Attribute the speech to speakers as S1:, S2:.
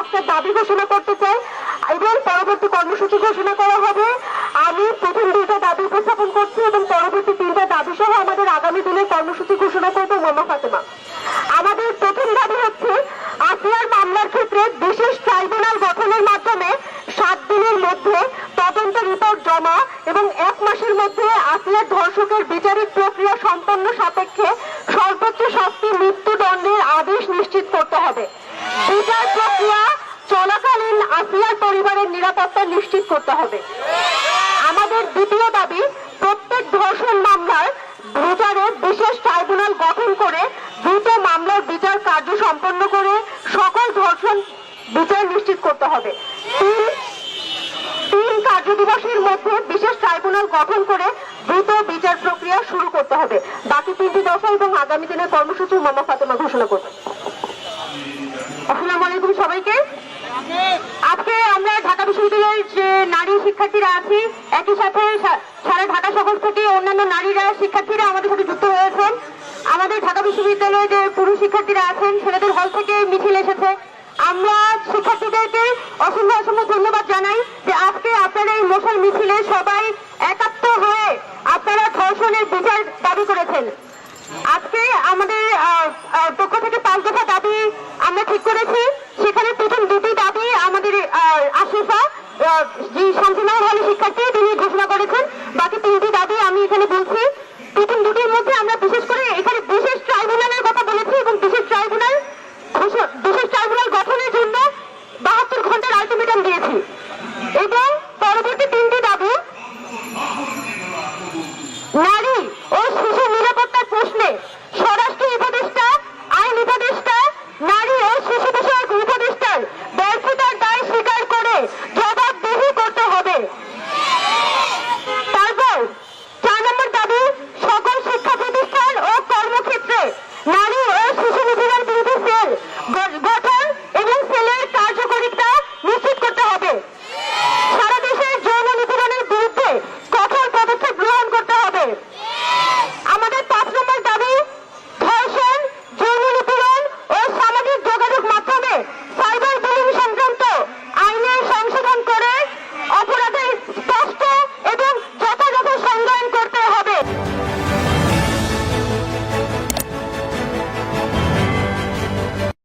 S1: পাঁচটা দাবি ঘোষণা করতে চাই এবং পরবর্তী কর্মসূচি ঘোষণা করা হবে। আমি প্রথম দুইটা দাবি উপস্থাপন করছি এবং পরবর্তী তিনটা দাবি সহ আমাদের আগামী দিনের কর্মসূচি ঘোষণা করব মোমা ফাতেমা। আমাদের প্রথম দাবি হচ্ছে আসিয়ার মামলার ক্ষেত্রে বিশেষ ট্রাইব্যুনাল গঠনের মাধ্যমে সাত দিনের মধ্যে তদন্ত রিপোর্ট জমা এবং এক মাসের মধ্যে আসিয়ার ধর্ষকের বিচারিক প্রক্রিয়া সম্পন্ন সাপেক্ষে সর্বোচ্চ আসিয়ার পরিবারের নিরাপত্তা নিশ্চিত করতে হবে। আমাদের দ্বিতীয় দাবি, প্রত্যেক ধর্ষণ মামলার বিচারে বিশেষ ট্রাইব্যুনাল গঠন করে দ্রুত মামলার বিচার কার্য সম্পন্ন করে সকল ধর্ষণ বিচার নিশ্চিত করতে হবে। তিন তিন কার্যদিবসের মধ্যে বিশেষ ট্রাইব্যুনাল গঠন করে দ্রুত বিচার প্রক্রিয়া শুরু করতে হবে। বাকি তিনটি দফা এবং আগামী দিনের কর্মসূচি মামা ফাতেমা ঘোষণা করবে আমরা ঢাকা বিশ্ববিদ্যালয়ের যে নারী শিক্ষার্থীরা আছি, একই সাথে সারা ঢাকা শহর থেকে অন্যান্য নারীরা শিক্ষার্থীরা আমাদের সাথে যুক্ত হয়েছেন আমাদের ঢাকা বিশ্ববিদ্যালয়ে যে পুরুষ শিক্ষার্থীরা আছেন ছেলেদের হল থেকে মিছিল এসেছে। আমরা শিক্ষার্থীদেরকে অসংখ্য অসংখ্য ধন্যবাদ জানাই যে আজকে আপনারা এই মশাল মিছিলে সবাই একাত্ম হয়ে আপনারা ধর্ষণের বিচার দাবি করেছেন। জি শান্তিনাথ হলে শিক্ষার্থী, তিনি ঘোষণা করেছেন। বাকি তিনটি দাবি আমি এখানে বলছি। প্রথম দুটির মধ্যে আমরা বিশেষ করে এখানে বিশেষ ট্রাইব্যুনালের কথা বলেছি এবং বিশেষ ট্রাইব্যুনাল বিশেষ ট্রাইব্যুনাল গঠনের জন্য বাহাত্তর ঘণ্টার আলটিমেটাম দিয়েছি। এবং পরবর্তী তিনটি দাবি, নারী ও শিশু নিরাপত্তার প্রশ্নে